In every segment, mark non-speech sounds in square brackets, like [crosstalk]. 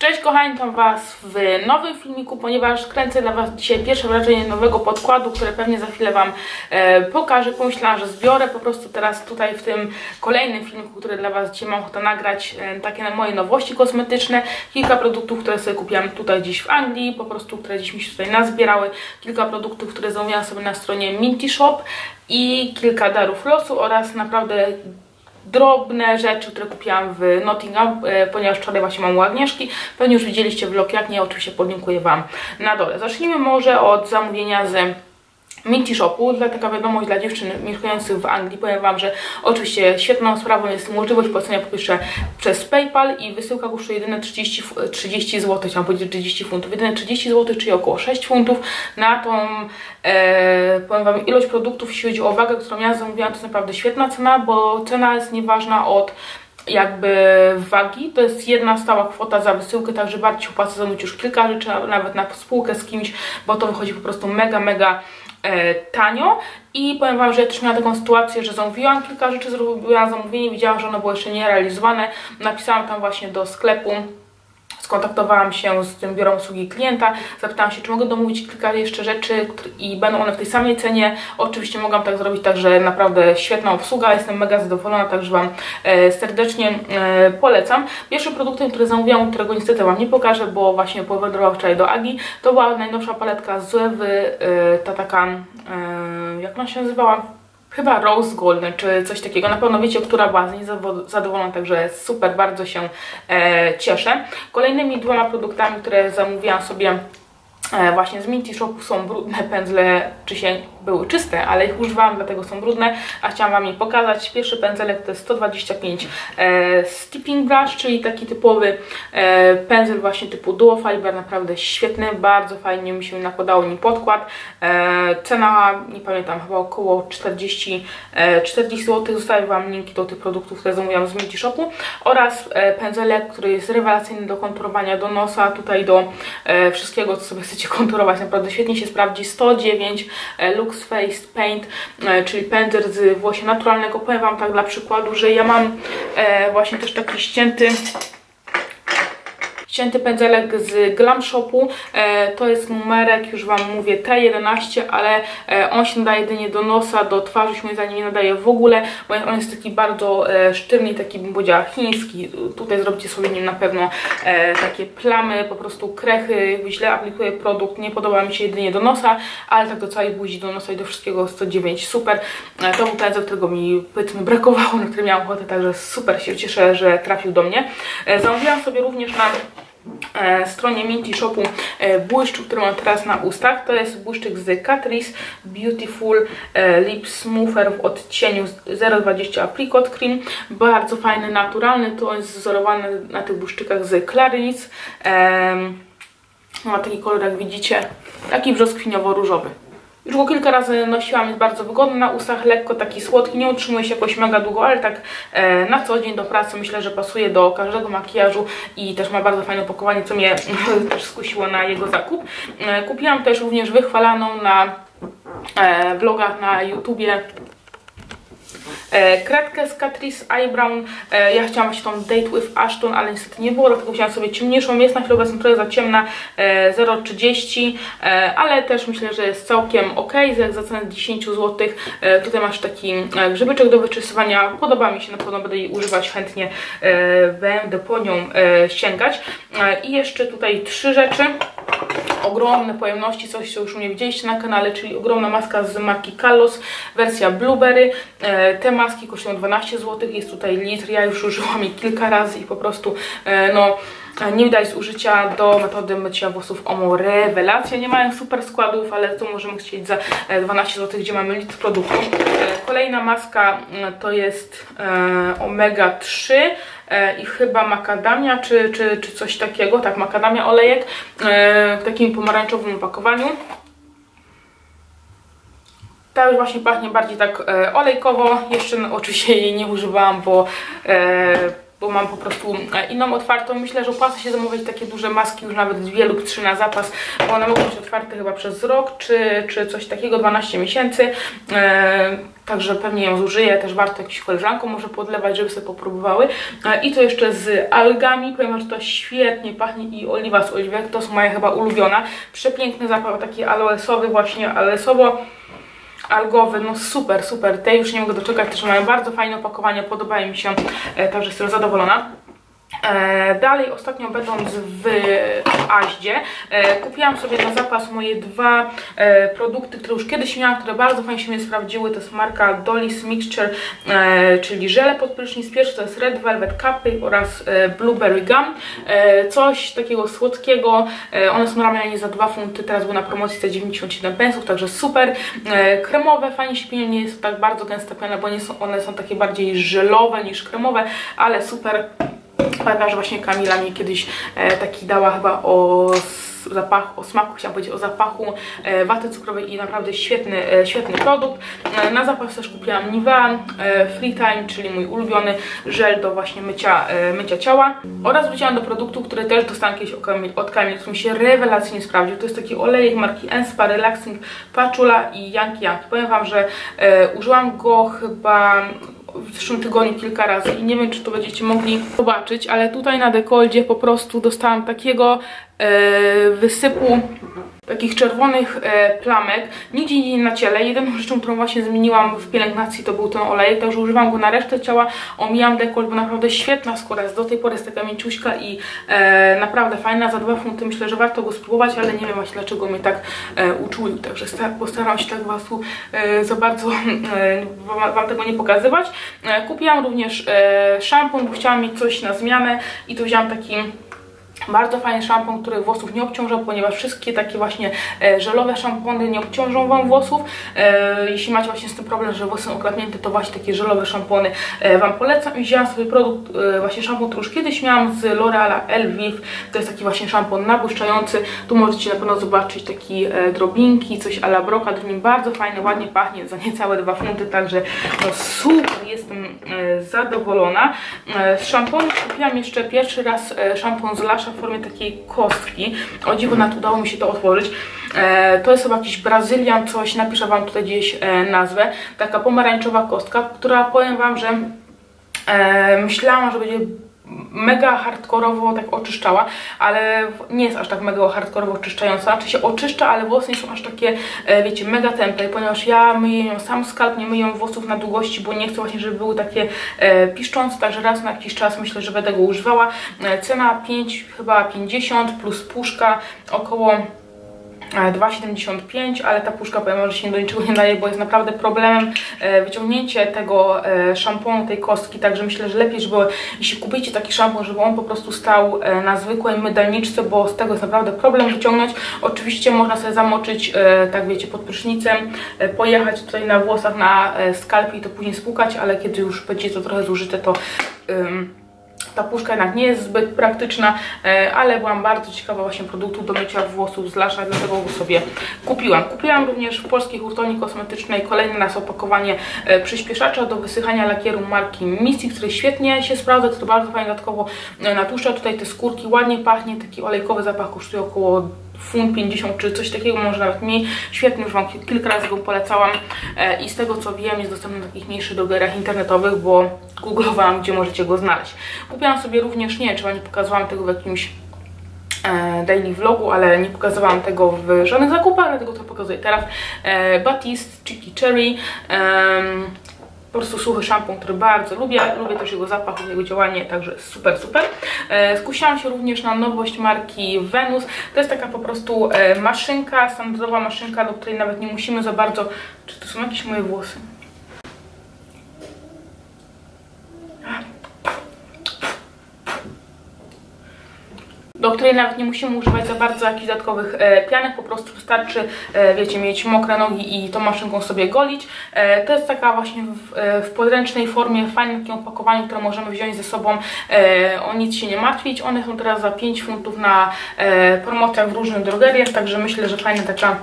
Cześć kochani, tam Was w nowym filmiku, ponieważ kręcę dla Was dzisiaj pierwsze wrażenie nowego podkładu, które pewnie za chwilę Wam e, pokażę. Pomyślałam, że zbiorę po prostu teraz tutaj w tym kolejnym filmiku, który dla Was dzisiaj mam ochotę nagrać, e, takie moje nowości kosmetyczne. Kilka produktów, które sobie kupiłam tutaj gdzieś w Anglii, po prostu, które gdzieś mi się tutaj nazbierały. Kilka produktów, które zamówiłam sobie na stronie Minty Shop i kilka darów losu oraz naprawdę drobne rzeczy, które kupiłam w Nottingham, e, ponieważ wczoraj właśnie mam u. Pewnie już widzieliście vlog, jak nie, oczywiście podlinkuję Wam na dole. Zacznijmy może od zamówienia z Minty Shopu, dla taka wiadomość dla dziewczyn mieszkających w Anglii, powiem Wam, że oczywiście świetną sprawą jest możliwość płacenia po pierwsze przez PayPal i wysyłka kosztuje jedyne 30, 30 zł, chciałam powiedzieć 30 funtów, jedyne 30 zł, czyli około 6 funtów na tą, e, powiem Wam, ilość produktów, jeśli chodzi o wagę, którą ja zamówiłam, to jest naprawdę świetna cena, bo cena jest nieważna od jakby wagi, to jest jedna stała kwota za wysyłkę, także bardziej opłaca zamówić już kilka rzeczy, nawet na spółkę z kimś, bo to wychodzi po prostu mega, mega tanio i powiem Wam, że też miałam taką sytuację, że zamówiłam kilka rzeczy, zrobiłam zamówienie, widziałam, że one były jeszcze nie realizowane, napisałam tam właśnie do sklepu skontaktowałam się z tym biurem usługi klienta, zapytałam się, czy mogę domówić kilka jeszcze rzeczy i będą one w tej samej cenie. Oczywiście mogłam tak zrobić, także naprawdę świetna obsługa, jestem mega zadowolona, także Wam e, serdecznie e, polecam. Pierwszym produktem, który zamówiłam, którego niestety Wam nie pokażę, bo właśnie powędrował wczoraj do Agi, to była najnowsza paletka z Ewy, e, ta taka, jak ona się nazywała? Chyba Rose Golden, czy coś takiego. Na pewno wiecie, która była z niej zadowolona, także super, bardzo się e, cieszę. Kolejnymi dwoma produktami, które zamówiłam sobie E, właśnie z Minty Shopu są brudne pędzle, czy się były czyste, ale ich używałam, dlatego są brudne, a chciałam Wam je pokazać. Pierwszy pędzelek to jest 125 e, Steeping Brush, czyli taki typowy e, pędzel właśnie typu Duo Fiber, naprawdę świetny, bardzo fajnie mi się nakładało nim podkład. E, cena, nie pamiętam, chyba około 40, e, 40 zł. Zostawię Wam linki do tych produktów, które zamówiłam z Minty Shopu oraz e, pędzelek, który jest rewelacyjny do konturowania do nosa, tutaj do e, wszystkiego, co sobie chcecie konturować, naprawdę świetnie się sprawdzi. 109 e, Face Paint, e, czyli pędzel z włosia naturalnego. Powiem Wam tak dla przykładu, że ja mam e, właśnie też taki ścięty ścięty pędzelek z Glam Shopu. E, to jest numerek, już Wam mówię, T11, ale e, on się nadaje jedynie do nosa, do twarzy się moim zdaniem nie nadaje w ogóle, bo on jest taki bardzo e, sztywny, taki bym powiedziała chiński. Tutaj zrobicie sobie nim na pewno takie plamy, po prostu krechy, źle aplikuję produkt, nie podoba mi się jedynie do nosa, ale tak do całej buzi, do nosa i do wszystkiego 109, super. To był pędzel, którego mi powiedzmy brakowało, na który miałam ochotę, także super się cieszę, że trafił do mnie. Zamówiłam sobie również na stronie Minty Shopu e, błyszcz, który mam teraz na ustach. To jest błyszczyk z Catrice Beautiful e, Lip Smoother w odcieniu 020 Apricot Cream. Bardzo fajny, naturalny. To jest wzorowany na tych błyszczykach z Clarins. E, ma taki kolor, jak widzicie, taki brzoskwiniowo-różowy. Już go kilka razy nosiłam, jest bardzo wygodny na ustach, lekko taki słodki, nie utrzymuje się jakoś mega długo, ale tak e, na co dzień do pracy myślę, że pasuje do każdego makijażu i też ma bardzo fajne opakowanie, co mnie [laughs] też skusiło na jego zakup. E, kupiłam też również wychwalaną na e, vlogach na YouTubie kredkę z Catrice Eyebrow. E, ja chciałam właśnie tą Date with Ashton, ale niestety nie było, dlatego wziąłam sobie ciemniejszą. Jest na chwilę obecną trochę za ciemna, e, 0,30, e, ale też myślę, że jest całkiem ok, za cenę 10 zł. E, tutaj masz taki e, grzybyczek do wyczysywania. Podoba mi się, na pewno będę jej używać chętnie, e, będę po nią e, sięgać. E, I jeszcze tutaj trzy rzeczy ogromne pojemności, coś co już mnie widzieliście na kanale, czyli ogromna maska z marki Kalos, wersja Blueberry. E, te maski kosztują 12 zł, jest tutaj litr, ja już użyłam je kilka razy i po prostu e, no nie widać zużycia do metody mycia włosów Omo rewelacja. Nie mają super składów, ale to możemy chcieć za 12 zł, gdzie mamy litr produktu. E, kolejna maska to jest Omega 3 i chyba makadamia, czy, czy, czy coś takiego, tak, makadamia olejek w takim pomarańczowym opakowaniu. Ta już właśnie pachnie bardziej tak e, olejkowo. Jeszcze no, oczywiście jej nie używałam, bo e, bo mam po prostu e, inną otwartą. Myślę, że opłaca się zamówić takie duże maski, już nawet dwie lub trzy na zapas, bo one mogą być otwarte chyba przez rok, czy, czy coś takiego, 12 miesięcy. E, także pewnie ją zużyję, też warto jakąś koleżanką może podlewać, żeby sobie popróbowały. E, I to jeszcze z algami, powiem, że to świetnie pachnie i oliwa z oliwek, to są moja chyba ulubiona. Przepiękny zapach, taki aloesowy właśnie, aloesowo algowy, no super, super. Te już nie mogę doczekać, też mają bardzo fajne opakowanie, podobają mi się, e, także jestem zadowolona. E, dalej, ostatnio będąc w Aździe, e, kupiłam sobie na zapas moje dwa e, produkty, które już kiedyś miałam, które bardzo fajnie się mnie sprawdziły. To jest marka Dolly's Mixture, czyli żele pod prysznic. Pierwszy to jest Red Velvet Cupcake oraz Blueberry Gum. Coś takiego słodkiego. one są na za 2 funty, teraz były na promocji za 97 pensów, także super. kremowe, fajnie się pienie, nie jest tak bardzo gęsta piana, bo nie są, one są takie bardziej żelowe niż kremowe, ale super Że właśnie Kamila mi kiedyś e, taki dała chyba o zapachu, o smaku, chciałam powiedzieć o zapachu e, waty cukrowej i naprawdę świetny, e, świetny produkt. Na zapas też kupiłam Nivea Free Time, czyli mój ulubiony żel do właśnie mycia, mycia ciała. Oraz wróciłam do produktu, który też dostałam kiedyś od Kamil, który mi się rewelacyjnie sprawdził. To jest taki olejek marki Enspa Relaxing Patchoula i Yankee Yankee. Powiem Wam, że użyłam go chyba w zeszłym tygodniu kilka razy i nie wiem, czy to będziecie mogli zobaczyć, ale tutaj na dekoldzie po prostu dostałam takiego e, wysypu takich czerwonych e, plamek, nigdzie nie na ciele. Jedyną rzeczą, którą właśnie zmieniłam w pielęgnacji to był ten olej, także używam go na resztę ciała, omijam dekolt, bo naprawdę świetna skóra jest, do tej pory jest taka mięciuśka i e, naprawdę fajna, za dwa funty myślę, że warto go spróbować, ale nie wiem właśnie dlaczego mnie tak e, uczulił, także postaram się tak Was tu e, za bardzo e, Wam tego nie pokazywać. E, kupiłam również e, szampon, bo chciałam mieć coś na zmianę i tu wziąłam taki bardzo fajny szampon, który włosów nie obciąża, ponieważ wszystkie takie właśnie e, żelowe szampony nie obciążą Wam włosów. E, jeśli macie właśnie z tym problem, że włosy są okropnięte, to właśnie takie żelowe szampony e, Wam polecam. I wzięłam sobie produkt, właśnie szampon, który już kiedyś miałam z L'Oreala Elviv. To jest taki właśnie szampon nabłyszczający. Tu możecie na pewno zobaczyć taki drobinki, coś a la brokat. Nim bardzo fajny, ładnie pachnie za niecałe dwa funty, także no super, jestem zadowolona. Z szamponu kupiłam jeszcze pierwszy raz szampon z W formie takiej kostki. O dziwo na to udało mi się to otworzyć. E, to jest chyba jakiś Brazylian coś, napiszę Wam tutaj gdzieś e, nazwę. Taka pomarańczowa kostka, która powiem Wam, że e, myślałam, że będzie mega hardkorowo tak oczyszczała, ale nie jest aż tak mega hardkorowo oczyszczająca. Znaczy się oczyszcza, ale włosy nie są aż takie, e, wiecie, mega tępe, ponieważ ja myję ją sam skalp, nie myję włosów na długości, bo nie chcę właśnie, żeby były takie e, piszczące, także raz na jakiś czas myślę, że będę go używała. E, cena 5, chyba 50 plus puszka około 2,75, ale ta puszka powiem, że się do niczego nie daje, bo jest naprawdę problemem e, wyciągnięcie tego e, szamponu, tej kostki, także myślę, że lepiej, żeby jeśli kupicie taki szampon, żeby on po prostu stał e, na zwykłej mydalniczce, bo z tego jest naprawdę problem wyciągnąć. Oczywiście można sobie zamoczyć, tak wiecie, pod prysznicem, pojechać tutaj na włosach, na skalpie i to później spłukać, ale kiedy już będzie to trochę zużyte, to... Ta puszka jednak nie jest zbyt praktyczna, e, ale byłam bardzo ciekawa właśnie produktu do mycia włosów z Lasza, dlatego go sobie kupiłam. Kupiłam również w polskiej hurtowni kosmetycznej kolejne nas opakowanie e, przyspieszacza do wysychania lakieru marki Misty, który świetnie się sprawdza, to bardzo fajnie dodatkowo e, natłuszcza tutaj te skórki, ładnie pachnie, taki olejkowy zapach kosztuje około funt 50 czy coś takiego, może nawet mniej. Świetny, już Wam kilka razy go polecałam e, i z tego co wiem jest dostępny w takich mniejszych drogerach internetowych, bo googlowałam, gdzie możecie go znaleźć. Kupiłam sobie również, nie czy nie pokazałam tego w jakimś e, daily vlogu, ale nie pokazywałam tego w żadnych zakupach, dlatego to pokazuję teraz. E, Batiste Cheeky Cherry. Po prostu suchy szampon, który bardzo lubię. Lubię też jego zapach, jego działanie, także super, super. E, skusiłam się również na nowość marki Venus. To jest taka po prostu e, maszynka, standardowa maszynka, do której nawet nie musimy za bardzo... Czy to są jakieś moje włosy? Do której nawet nie musimy używać za bardzo jakichś dodatkowych e, pianek, po prostu wystarczy, e, wiecie, mieć mokre nogi i tą maszynką sobie golić. E, to jest taka właśnie w, w podręcznej formie, w fajnym opakowaniu, które możemy wziąć ze sobą, o nic się nie martwić. One są teraz za 5 funtów na promocjach w różnych drogeriach, także myślę, że fajna taka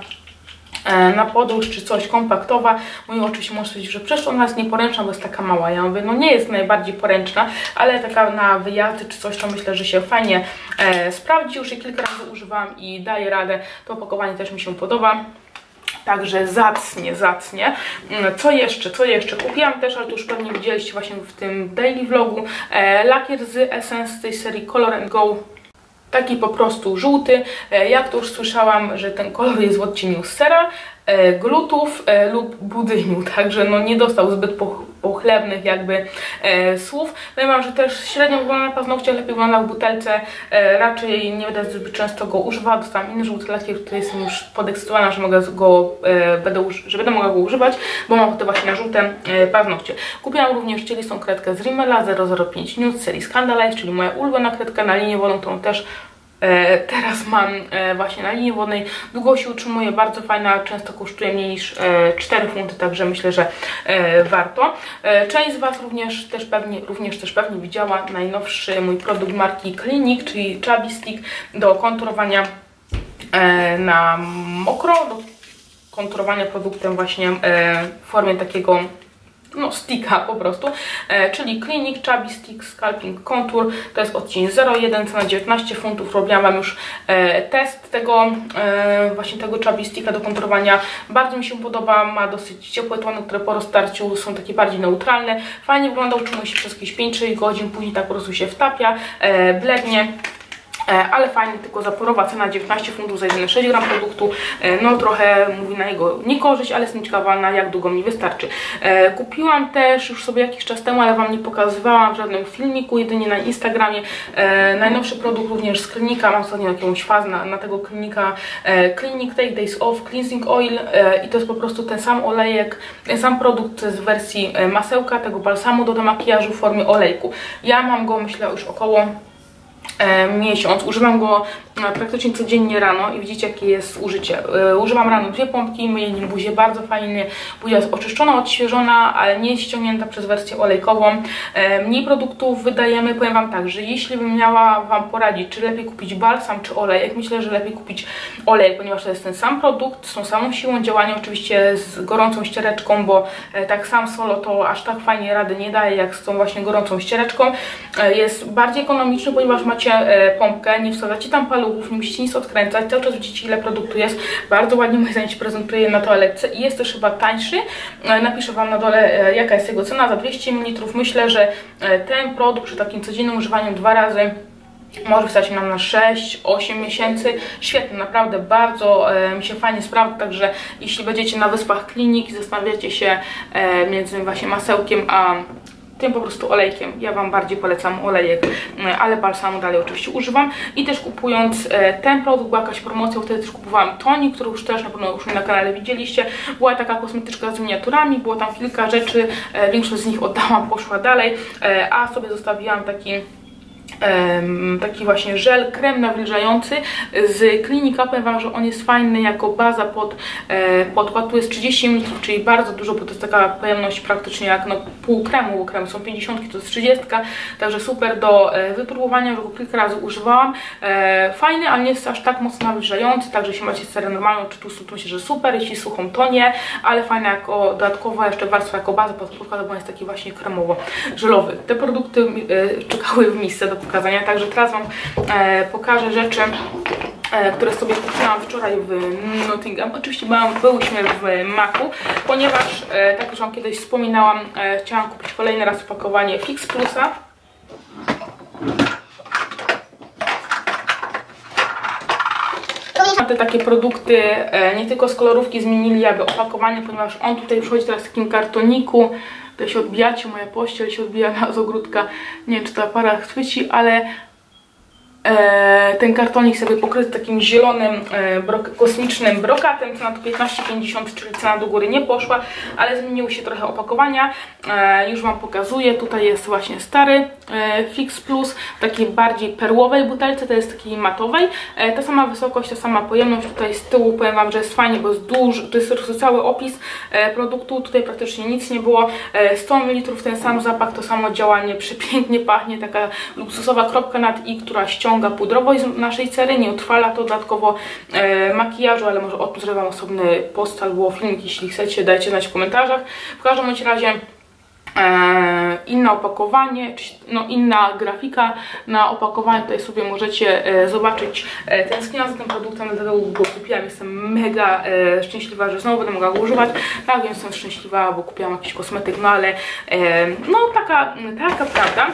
na podróż czy coś kompaktowa. Mój oczywiście może powiedzieć, że przecież ona jest nieporęczna, bo jest taka mała. Ja mówię, no nie jest najbardziej poręczna, ale taka na wyjazdy czy coś, to myślę, że się fajnie e, sprawdzi. Już je kilka razy używam i daje radę. To opakowanie też mi się podoba. Także zacnie, zacnie. Mm, co jeszcze, co jeszcze? Kupiłam też, ale to już pewnie widzieliście właśnie w tym daily vlogu, e, lakier z Essence z tej serii Color Go taki po prostu żółty. E, jak to już słyszałam, że ten kolor jest w odcieniu sera, glutów e, lub budyniu, [laughs] także no nie dostał zbyt pochlebnych jakby e, słów. Powiem Wam, że też średnio wygląda na paznokciach, lepiej wygląda w butelce, e, raczej nie będę zbyt często go używała, dostałam inny żółty lakier, który jestem już podekscytowana, że mogę go, e, będę, że będę mogła go używać, bo mam ochotę właśnie na żółte e, paznokcie. Kupiłam również cielistą kredkę z Rimmela 005 Nude serii Scandalize, czyli moja ulubiona kredka na linię wodą, którą też E, teraz mam e, właśnie na linii wodnej. Długo się utrzymuje, bardzo fajna, często kosztuje mniej niż 4 e, funty, także myślę, że warto. Część z Was również też pewnie, również też pewnie widziała najnowszy mój produkt marki Clinic, czyli Chubby Stick do konturowania na mokro, do konturowania produktem właśnie w formie takiego no sticka po prostu, e, czyli Clinic Chubby Stick Scalping Contour, to jest odcień 01, cena 19 funtów, robiłam Wam już e, test tego e, właśnie tego Chubby Sticka do konturowania, bardzo mi się podoba, ma dosyć ciepłe tony, które po roztarciu są takie bardziej neutralne, fajnie wygląda, utrzymuje się przez jakieś 5-6 godzin, później tak po prostu się wtapia, e, blednie, ale fajnie, tylko zaporowa cena 19 funtów za jedyne 6 gram produktu, e, no trochę mówi na jego niekorzyść, ale jestem ciekawa jak długo mi wystarczy. E, kupiłam też już sobie jakiś czas temu, ale Wam nie pokazywałam w żadnym filmiku, jedynie na Instagramie, najnowszy produkt również z klinika, mam ostatnio jakąś fazę na, na tego klinika, Clinic Take Days Off Cleansing Oil i to jest po prostu ten sam olejek, ten sam produkt z wersji masełka, tego balsamu do demakijażu w formie olejku. Ja mam go myślę już około E, miesiąc. Używam go e, praktycznie codziennie rano i widzicie jakie jest użycie. E, używam rano dwie pompki, myję nim buzię bardzo fajnie. Buzia jest oczyszczona, odświeżona, ale nie ściągnięta przez wersję olejkową. Mniej produktów wydajemy. Powiem Wam tak, że jeśli bym miała Wam poradzić, czy lepiej kupić balsam, czy olejek, myślę, że lepiej kupić olejek, ponieważ to jest ten sam produkt, z tą samą siłą działania, oczywiście z gorącą ściereczką, bo tak sam solo to aż tak fajnie rady nie daje, jak z tą właśnie gorącą ściereczką. Jest bardziej ekonomiczny, ponieważ macie macie e, pompkę, nie wsadzacie tam paluchów, nie musicie nic odkręcać, cały czas widzicie ile produktu jest. Bardzo ładnie moim zdaniem się prezentuje na toaletce i jest też chyba tańszy. E, napiszę Wam na dole e, jaka jest jego cena za 200 ml. Myślę, że ten produkt przy takim codziennym używaniu dwa razy może wystarczyć nam na 6-8 miesięcy. Świetny, naprawdę bardzo e, mi się fajnie sprawdza, także jeśli będziecie na Wyspach Klinik i zastanawiacie się e, między właśnie masełkiem a tym po prostu olejkiem. Ja Wam bardziej polecam olejek, e, ale balsamu dalej oczywiście używam. I też kupując e, ten produkt, była jakaś promocja, wtedy też kupowałam tonik, który już też na pewno już na kanale widzieliście. Była taka kosmetyczka z miniaturami, było tam kilka rzeczy, e, większość z nich oddałam, poszła dalej, a sobie zostawiłam taki taki właśnie żel, krem nawilżający z klinika. Powiem że on jest fajny jako baza pod e, podkład. Tu jest 30 ml, czyli bardzo dużo, bo to jest taka pojemność praktycznie jak no, pół kremu, bo krem są 50, to jest 30, także super do e, wypróbowania, już go kilka razy używałam. E, fajny, ale nie jest aż tak mocno nawilżający, także jeśli macie serę normalną czy tłustą, to myślę, że super, jeśli suchą to nie, ale fajna jako dodatkowa jeszcze warstwa jako baza pod podkład, bo jest taki właśnie kremowo-żelowy. Te produkty czekały w miejsce do pokazania. Także teraz Wam e, pokażę rzeczy, e, które sobie kupiłam wczoraj w Nottingham. Oczywiście byłam, byłyśmy w Maku, ponieważ, e, tak już Wam kiedyś wspominałam, chciałam kupić kolejny raz opakowanie Fix Plusa. te takie produkty, nie tylko z kolorówki zmienili jakby opakowanie, ponieważ on tutaj przychodzi teraz w takim kartoniku Tutaj się odbijacie, moja pościel się odbija na z ogródka. Nie wiem, czy to aparat chwyci, ale ten kartonik sobie pokryty takim zielonym, e, kosmicznym brokatem, cena to 15,50, czyli cena do góry nie poszła, ale zmieniły się trochę opakowania, e, już Wam pokazuję, tutaj jest właśnie stary Fix Plus, w takiej bardziej perłowej butelce, to jest takiej matowej, ta sama wysokość, ta sama pojemność, tutaj z tyłu powiem Wam, że jest fajnie, bo jest duży, to jest cały opis produktu, tutaj praktycznie nic nie było, 100 ml, ten sam zapach, to samo działanie, [laughs] przepięknie pachnie, taka luksusowa kropka nad i, która ściąga ściąga pudrowość z naszej cery, nie utrwala to dodatkowo e, makijażu, ale może o osobny post albo filmik, jeśli chcecie, dajcie znać w komentarzach. W każdym razie e, inne opakowanie, no inna grafika na opakowaniu, tutaj sobie możecie e, zobaczyć. E, tęskniłam za tym produktem, dlatego go kupiłam, jestem mega e, szczęśliwa, że znowu będę mogła go używać, tak więc jestem szczęśliwa, bo kupiłam jakiś kosmetyk, no ale no taka, taka prawda,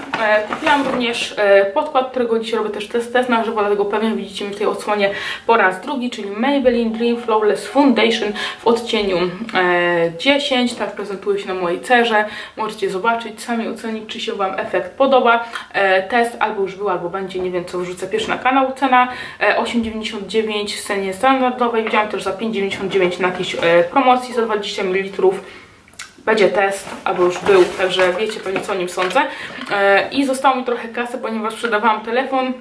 kupiłam również podkład, którego dzisiaj robię też test, test na żywo, dlatego pewnie widzicie mnie w tej odsłonie po raz drugi, czyli Maybelline Dream Flawless Foundation w odcieniu e, 10, tak prezentuje się na mojej cerze, możecie zobaczyć, sami ocenić, czy się Wam efekt podoba. E, test albo już był, albo będzie, nie wiem co wrzucę pierwszy na kanał. Cena e, 8,99 w cenie standardowej. Widziałam też za 5,99 na jakiejś e, promocji za 20 ml. Będzie test, albo już był, także wiecie pewnie co o nim sądzę. E, I zostało mi trochę kasy, ponieważ sprzedawałam telefon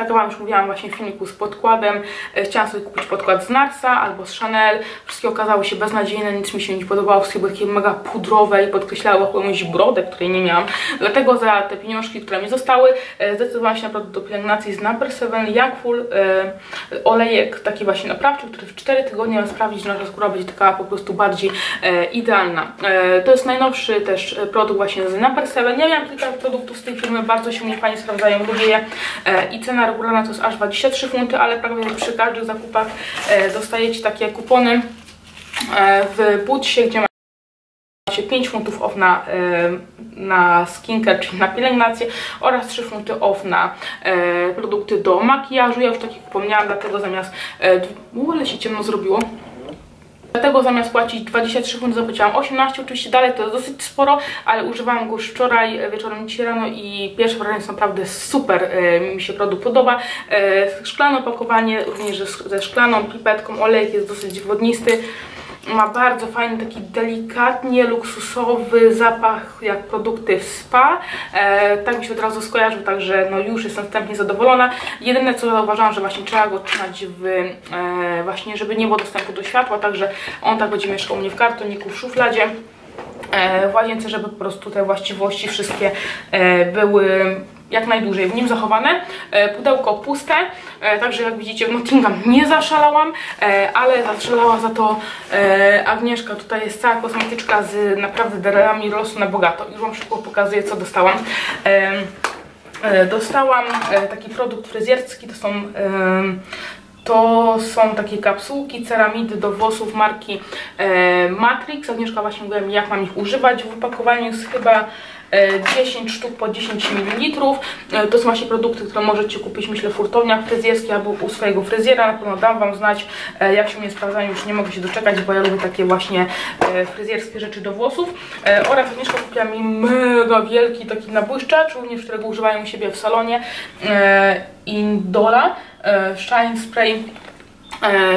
tak jak Wam już mówiłam właśnie w filmiku z podkładem, e, chciałam sobie kupić podkład z Narsa albo z Chanel. Wszystkie okazały się beznadziejne, nic mi się nie podobało, wszystkie były takie mega pudrowe i podkreślały jakąś brodę, której nie miałam. Dlatego za te pieniążki, które mi zostały, e, zdecydowałam się naprawdę do pielęgnacji z Number 7 Youngful e, olejek taki właśnie naprawczy, który w 4 tygodnie ma że nasza skóra będzie taka po prostu bardziej idealna. To jest najnowszy też produkt właśnie z Number 7. Ja miałam kilka produktów z tej firmy, bardzo się mnie fajnie sprawdzają, lubię je i cena regularna to jest aż 23 funty, ale prawie przy każdych zakupach e, dostajecie takie kupony e, w Budsie, gdzie macie 5 funtów off na, e, na skincare, czyli na pielęgnację oraz 3 funty off na produkty do makijażu. Ja już takich wspomniałam, dlatego zamiast... E, u, ale się ciemno zrobiło. Dlatego zamiast płacić 23 funty zapłaciłam 18, oczywiście dalej to jest dosyć sporo, ale używałam go już wczoraj wieczorem, dzisiaj rano i pierwsze wrażenie jest naprawdę super, e, mi się produkt podoba. E, szklane opakowanie, również ze szklaną pipetką, olejek jest dosyć wodnisty. Ma bardzo fajny, taki delikatnie luksusowy zapach, jak produkty w spa. E, tak mi się od razu skojarzył, także no już jestem wstępnie zadowolona. Jedyne co zauważyłam, że właśnie trzeba go trzymać w, e, właśnie żeby nie było dostępu do światła, także on tak będzie mieszkał u mnie w kartoniku, w szufladzie e, w łazience, żeby po prostu te właściwości wszystkie e, były jak najdłużej w nim zachowane. E, pudełko puste, e, także jak widzicie w Nottingham nie zaszalałam, e, ale zaszalała za to Agnieszka. Tutaj jest cała kosmetyczka z naprawdę derelami losu na bogato. Już Wam szybko pokazuję co dostałam. Dostałam taki produkt fryzjerski, to są to są takie kapsułki, ceramidy do włosów marki Matrix. Agnieszka właśnie mówiła mi, jak mam ich używać. W opakowaniu jest chyba 10 sztuk po 10 ml. To są właśnie produkty, które możecie kupić, myślę, w furtowniach fryzjerskich albo u swojego fryzjera. Na pewno dam Wam znać, e, jak się mnie sprawdzają. Już nie mogę się doczekać, bo ja lubię takie właśnie e, fryzjerskie rzeczy do włosów. E, oraz Agnieszka kupiła mi mega wielki taki nabłyszczacz, również którego używają u siebie w salonie. Indola Shine Spray E,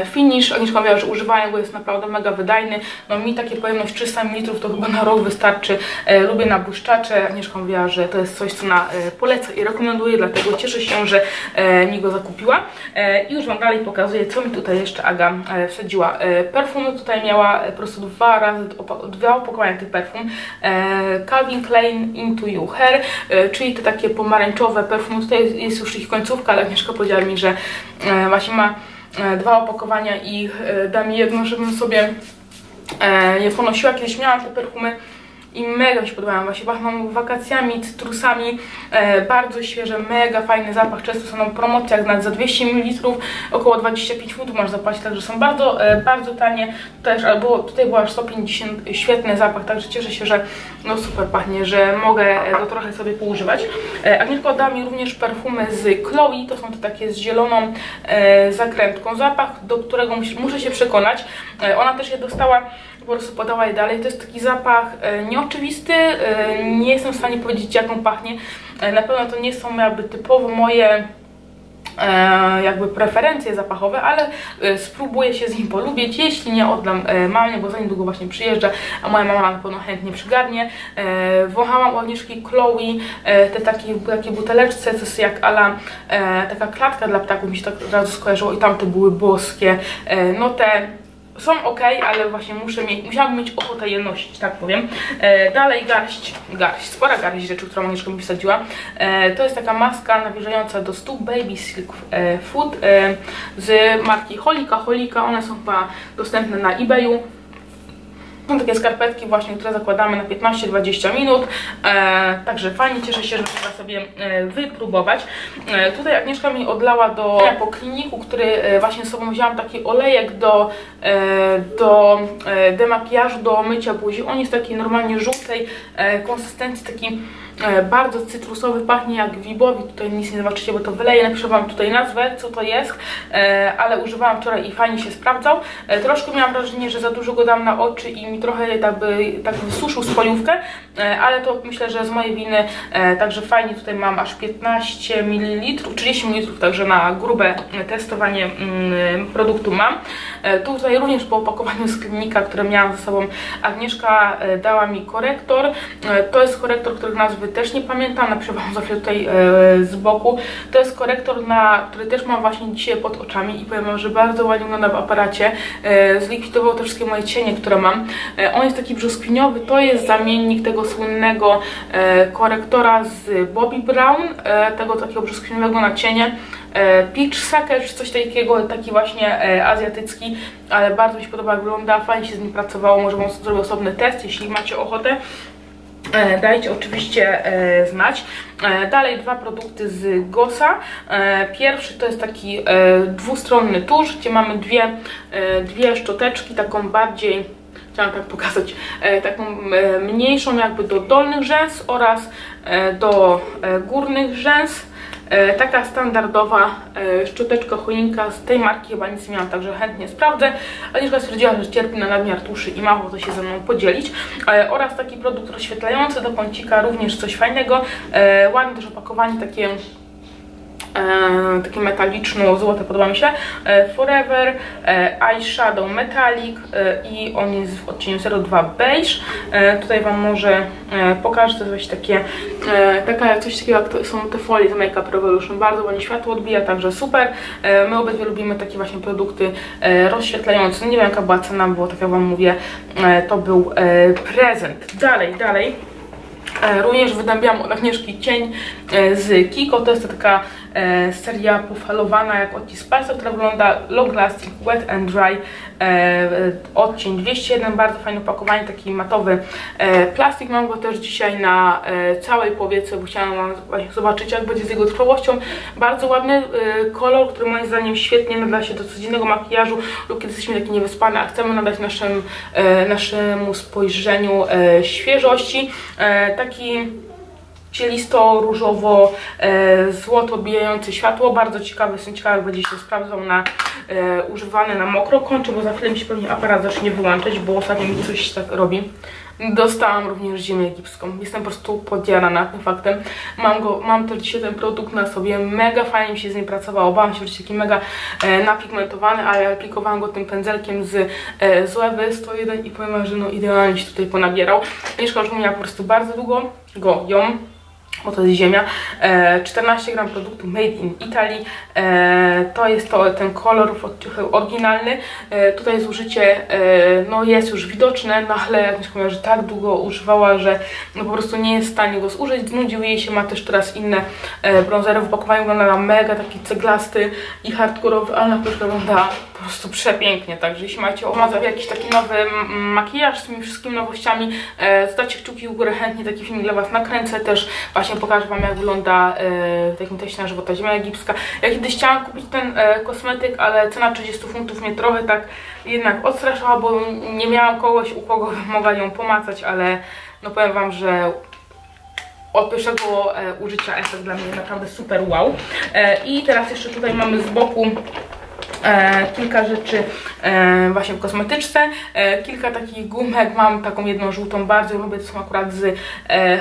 finish, Agnieszka mówiła, że używają go, jest naprawdę mega wydajny. No mi takie pojemność 300 ml to chyba na rok wystarczy. E, lubię nabłyszczacze. Agnieszka mówiła, że to jest coś, co na e, polecę i rekomenduję, dlatego cieszę się, że mi go zakupiła. I już Wam dalej pokazuję, co mi tutaj jeszcze Aga wsadziła. Perfumy tutaj miała po prostu dwa razy, dwa opakowania tych perfum. Calvin Klein Into You Hair, czyli te takie pomarańczowe perfumy. Tutaj jest już ich końcówka, ale Agnieszka powiedziała mi, że właśnie ma E, dwa opakowania i e, da mi jedno, żebym sobie e, je ponosiła. Kiedyś miałam te perfumy i mega mi się podobają. Właśnie pachną wakacjami, cytrusami, e, bardzo świeże, mega fajny zapach. Często są na promocjach nawet za 200 ml, około 25 funtów można zapłacić, także są bardzo, e, bardzo tanie. Też, albo tutaj był aż 150, świetny zapach, także cieszę się, że no super pachnie, że mogę to trochę sobie poużywać. E, Agnieszka oddała mi również perfumy z Chloe, to są te takie z zieloną e, zakrętką. Zapach, do którego muszę się przekonać. E, ona też je dostała po prostu podała je dalej. To jest taki zapach e, nieoczywisty, e, nie jestem w stanie powiedzieć jak on pachnie. E, na pewno to nie są jakby typowo moje jakby preferencje zapachowe, ale spróbuję się z nim polubić. Jeśli nie, oddam mamie, bo za niedługo właśnie przyjeżdża, a moja mama na pewno chętnie przygarnie. Wąchałam od Chloe, te takie, takie buteleczce, to jest jak ala taka klatka dla ptaków, mi się tak razu skojarzyło i tamte były boskie. No te są ok, ale właśnie muszę mieć, musiałabym mieć ochotę je nosić, tak powiem. E, dalej garść, garść, spora garść rzeczy, którą Agnieszka mi wysadziła. E, to jest taka maska nawilżająca do stóp Baby Silk e, Food e, z marki Holika. Holika, one są chyba dostępne na eBayu. Są takie skarpetki właśnie, które zakładamy na 15-20 minut, e, także fajnie, cieszę się, że można sobie e, wypróbować. E, tutaj Agnieszka mi odlała do po kliniku, który e, właśnie z sobą wzięłam taki olejek do, e, do e, demakijażu, do mycia buzi. On jest taki normalnie żółtej konsystencji, taki bardzo cytrusowy, pachnie jak wibowi, tutaj nic nie zobaczycie, bo to wyleję, napiszę Wam tutaj nazwę, co to jest, e, ale używałam wczoraj i fajnie się sprawdzał. E, troszkę miałam wrażenie, że za dużo go dam na oczy i mi trochę jakby tak wysuszył swojówkę, ale to myślę, że z mojej winy, także fajnie tutaj mam aż 15 ml, 30 ml, także na grube testowanie mm, produktu mam. Tutaj również po opakowaniu z klinika, które miałam ze sobą, Agnieszka dała mi korektor, to jest korektor, których nazwy nazwy też nie pamiętam, napiszę Wam zawsze tutaj e, z boku. To jest korektor, na, który też mam właśnie dzisiaj pod oczami i powiem Wam, że bardzo ładnie wygląda w aparacie. E, zlikwidował te wszystkie moje cienie, które mam. E, on jest taki brzoskwiniowy, to jest zamiennik tego słynnego korektora z Bobbi Brown, tego takiego brzoskwiniowego na cienie. Peach Sake, czy coś takiego, taki właśnie azjatycki, ale bardzo mi się podoba, wygląda, fajnie się z nim pracowało, może Wam zrobię osobny test, jeśli macie ochotę. E, dajcie oczywiście e, znać. E, dalej dwa produkty z Gosa. Pierwszy to jest taki dwustronny tusz, gdzie mamy dwie, dwie szczoteczki, taką bardziej chciałam tak pokazać, taką mniejszą jakby do dolnych rzęs oraz do górnych rzęs taka standardowa e, szczoteczka choinka z tej marki chyba nic nie miałam, także chętnie sprawdzę. Agnieszka stwierdziła, że cierpi na nadmiar tuszy i ma to się ze mną podzielić. E, oraz taki produkt rozświetlający do kącika, również coś fajnego. Ładne też opakowanie, takie e, takie metaliczno-złote, podoba mi się. E, Forever e, Eyeshadow Metallic e, i on jest w odcieniu 02 Beige. E, tutaj Wam może e, pokażę, to jest takie, e, taka, coś takiego jak to są te folie z Make Up Revolution. Bardzo ładnie światło odbija, także super. E, my obydwie lubimy takie właśnie produkty e, rozświetlające. Nie wiem jaka była cena, bo tak jak Wam mówię, e, to był e, prezent. Dalej, dalej. E, również wydębiam od Agnieszki cień e, z Kiko. To jest taka e, seria pofalowana jak odcisk palca, która wygląda long lasting, wet and dry odcień 201, bardzo fajne opakowanie, taki matowy plastik. Mam go też dzisiaj na całej powiece, bo chciałam zobaczyć jak będzie z jego trwałością. Bardzo ładny kolor, który moim zdaniem świetnie nada się do codziennego makijażu lub kiedy jesteśmy taki niewyspane, a chcemy nadać naszym, naszemu spojrzeniu świeżości taki cielisto, różowo, e, złoto odbijający światło. Bardzo ciekawy, jestem ciekawa jak będzie się sprawdzał na e, używany na mokro. Kończę, bo za chwilę mi się pewnie aparat zacznie wyłączyć, bo ostatnio mi coś tak robi. Dostałam również ziemię egipską. Jestem po prostu podzielana tym faktem. Mam, go, mam dzisiaj ten produkt na sobie. Mega fajnie mi się z nim pracowało. Bałam się, że taki mega e, napigmentowany, ale aplikowałam go tym pędzelkiem z e, Złewy 101 i powiem, że no idealnie się tutaj ponabierał. Mieszka już miała po prostu bardzo długo go ją Oto jest ziemia. E, 14 gram produktu Made in Italy. E, to jest to, ten kolor oryginalny. E, tutaj zużycie e, no jest już widoczne, no ale jak mówiła, że tak długo używała, że no po prostu nie jest w stanie go zużyć. Znudził jej się, ma też teraz inne e, bronzery w opakowaniu. Wygląda na mega taki ceglasty i hardkorowy, ale na pewno wygląda prostu przepięknie. Także jeśli macie ochotę jakiś taki nowy makijaż z tymi wszystkimi nowościami, e, zdajcie kciuki w górę, chętnie taki film dla Was nakręcę. Też właśnie pokażę Wam jak wygląda e, w takim teście na żywo ta ziemia egipska. Ja kiedyś chciałam kupić ten e, kosmetyk, ale cena 30 funtów mnie trochę tak jednak odstraszała, bo nie miałam kogoś, u kogo mogła ją pomacać, ale no powiem Wam, że od pierwszego e, użycia efekt dla mnie naprawdę super wow. E, I teraz jeszcze tutaj mamy z boku e, kilka rzeczy e, właśnie w kosmetyczce, e, kilka takich gumek, mam taką jedną żółtą, bardzo lubię, to są akurat z e,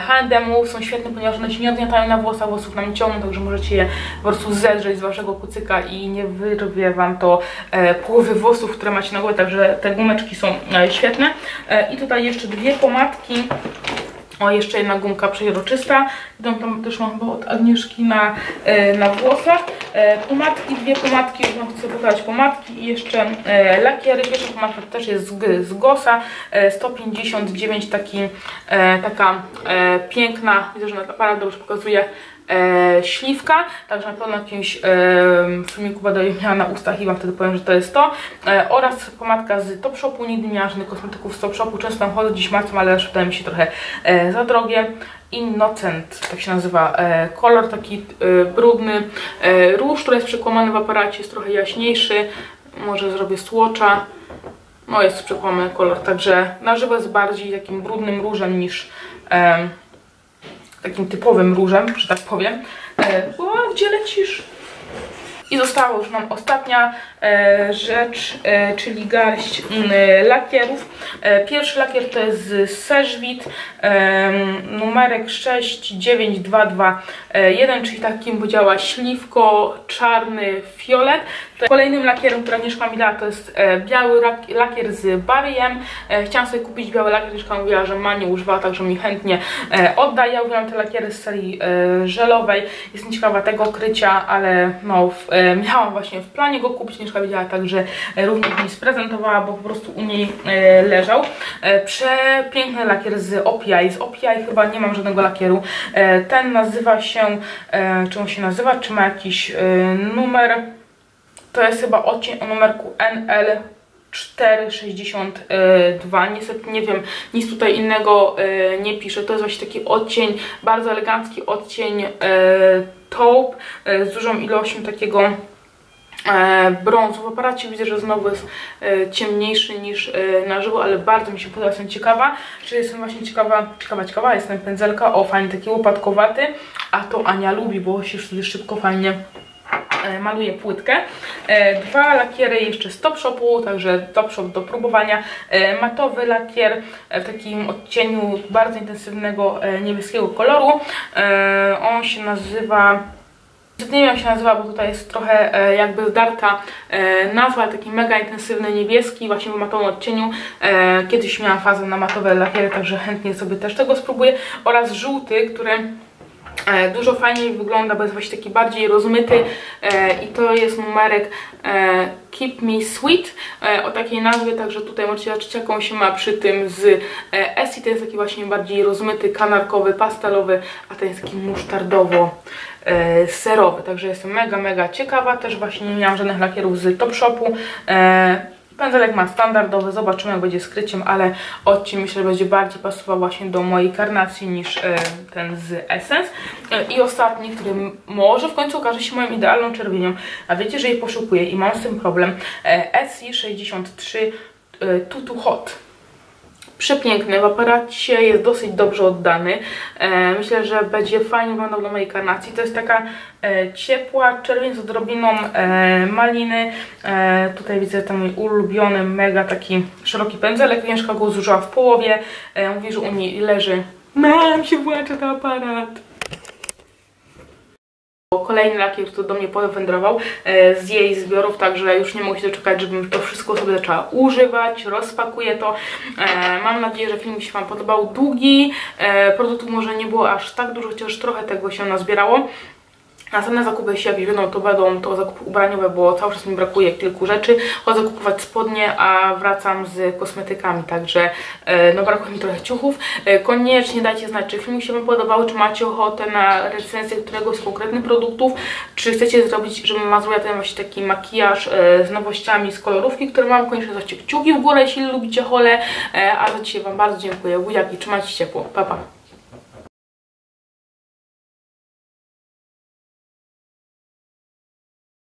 są świetne, ponieważ one się nie odgniatają na włosach, włosów nam ciągną, także możecie je po prostu zedrzeć z waszego kucyka i nie wyrwie wam to e, połowy włosów, które macie na głowie, także te gumeczki są e, świetne. E, I tutaj jeszcze dwie pomadki O, jeszcze jedna gumka przeźroczysta. Idą tam też mam chyba od Agnieszki na, e, na włosach. E, pomadki, dwie pomadki, już wam chcę pokazać pomadki i jeszcze e, lakiery. Pierwsza pomadka też jest z, z Gosa. E, 159, taki, taka piękna, widzę, że na aparat dobrze pokazuje, e, śliwka, także na pewno w jakimś e, filmiku będę miała na ustach i Wam wtedy powiem, że to jest to. E, oraz pomadka z Topshopu, nigdy nie żadnych kosmetyków z Topshopu, często tam chodzę, dziś marcem, ale też wydaje mi się trochę e, za drogie. Innocent, tak się nazywa e, kolor, taki e, brudny e, róż, który jest przekłamany w aparacie, jest trochę jaśniejszy, może zrobię słocza. No jest przekłamany kolor, także na żywo jest bardziej takim brudnym różem niż em, takim typowym różem, że tak powiem. E, o, gdzie lecisz? I została już nam ostatnia e, rzecz, e, czyli garść mm, lakierów. Pierwszy lakier to jest z Seżwit, e, numerek 69221, czyli takim podziała śliwko, czarny, fiolet. Kolejnym lakierem, który Agnieszka mi dała, to jest e, biały lakier z Barriem. E, chciałam sobie kupić biały lakier, Agnieszka mówiła, że ma nie używała, także mi chętnie e, odda. Ja uwielbiam te lakiery z serii żelowej. Jestem ciekawa tego krycia, ale no, miałam właśnie w planie go kupić. Agnieszka wiedziała także również mi sprezentowała, bo po prostu u niej leżał. Przepiękny lakier z OPI. Z OPI chyba nie mam żadnego lakieru. Ten nazywa się, czy on się nazywa, czy ma jakiś numer. To jest chyba odcień o numerku NL 462. Niestety nie wiem, nic tutaj innego e, nie pisze. To jest właśnie taki odcień, bardzo elegancki odcień e, taupe z dużą ilością takiego e, brązu. W aparacie widzę, że znowu jest ciemniejszy niż na żywo, ale bardzo mi się podoba, jestem ciekawa. Czy jestem właśnie ciekawa, ciekawa, ciekawa, jestem pędzelka, o fajny, taki łopatkowaty, a to Ania lubi, bo się wtedy szybko, fajnie maluję płytkę. E, Dwa lakiery jeszcze z Topshopu, także Topshop do próbowania. E, Matowy lakier e, w takim odcieniu bardzo intensywnego e, niebieskiego koloru. E, On się nazywa... Nie wiem jak się nazywa, bo tutaj jest trochę e, jakby zdarta e, nazwa, taki mega intensywny niebieski, właśnie w matowym odcieniu. E, kiedyś miałam fazę na matowe lakiery, także chętnie sobie też tego spróbuję. Oraz żółty, który e, dużo fajniej wygląda, bo jest właśnie taki bardziej rozmyty e, i to jest numerek e, Keep Me Sweet e, o takiej nazwie, także tutaj możecie zobaczyć jaką się ma przy tym z e, Essie, to jest taki właśnie bardziej rozmyty, kanarkowy, pastelowy, a ten jest taki musztardowo e, serowy, także jestem mega, mega ciekawa, też właśnie nie miałam żadnych lakierów z Topshopu, e, Pędzelek ma standardowy, zobaczymy jak będzie z kryciem, ale odcień myślę, że będzie bardziej pasował właśnie do mojej karnacji niż e, ten z Essence. E, I ostatni, który może w końcu okaże się moją idealną czerwienią, a wiecie, że jej poszukuję i mam z tym problem. E, SC63 e, Tutu Hot przepiękny, w aparacie jest dosyć dobrze oddany. E, myślę, że będzie fajnie wyglądał do mojej karnacji. To jest taka e, ciepła czerwień z odrobiną e, maliny. E, tutaj widzę ten mój ulubiony, mega taki szeroki pędzelek. Agnieszka go zużyła w połowie. E, mówi, że u niej leży. Mam się włącza ten aparat. Kolejny lakier, który do mnie powędrował e, z jej zbiorów, także już nie mogę się doczekać, żebym to wszystko sobie zaczęła używać. Rozpakuję to. E, mam nadzieję, że film się Wam podobał. Długi. E, produktów może nie było aż tak dużo, chociaż trochę tego się nazbierało. Następne zakupy, jeśli jak wiadomo, to będą to zakupy ubraniowe, bo cały czas mi brakuje kilku rzeczy. Chodzę kupować spodnie, a wracam z kosmetykami, także e, no brakuje mi trochę ciuchów. E, koniecznie dajcie znać, czy film się Wam podobał, czy macie ochotę na recenzję któregoś z konkretnych produktów, czy chcecie zrobić, żebym ma zrobiła ten właśnie taki makijaż e, z nowościami z kolorówki, które mam. Koniecznie zostawcie kciuki w górę, jeśli lubicie hole, a za dzisiaj Wam bardzo dziękuję. Buziaki, trzymajcie się ciepło. Pa, pa.